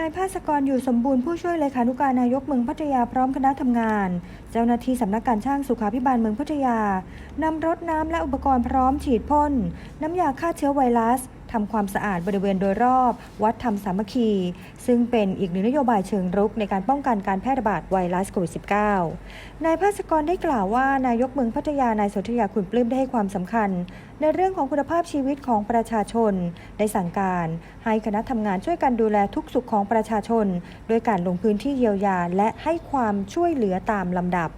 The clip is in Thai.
นายภาสกรอยู่สมบูรณ์ผู้ช่วยเลขานุการนายกเมืองพัทยาพร้อมคณะทำงาน เจ้าหน้าที่สำนักการช่างสุขาพิบาลเมืองพัทยานำรถน้ำและอุปกรณ์พร้อมฉีดพ่นน้ำยาฆ่าเชื้อไวรัส ทำความสะอาดบริเวณโดยรอบ วัดธรรมสามัคคี ซึ่งเป็นอีกหนึ่งนโยบายเชิงรุกในการป้องกันการแพร่ระบาดไวรัสโควิด -19 นายภาสกรได้กล่าวว่านายกเมืองพัทยานายสนธยาคุณปลื้มได้ให้ความสำคัญ ในเรื่องของคุณภาพชีวิตของประชาชน ได้สั่งการ ให้คณะทำงานช่วยกันดูแลทุกสุขของประชาชน โดยการลงพื้นที่เยียวยาและให้ความช่วยเหลือตามลำดับ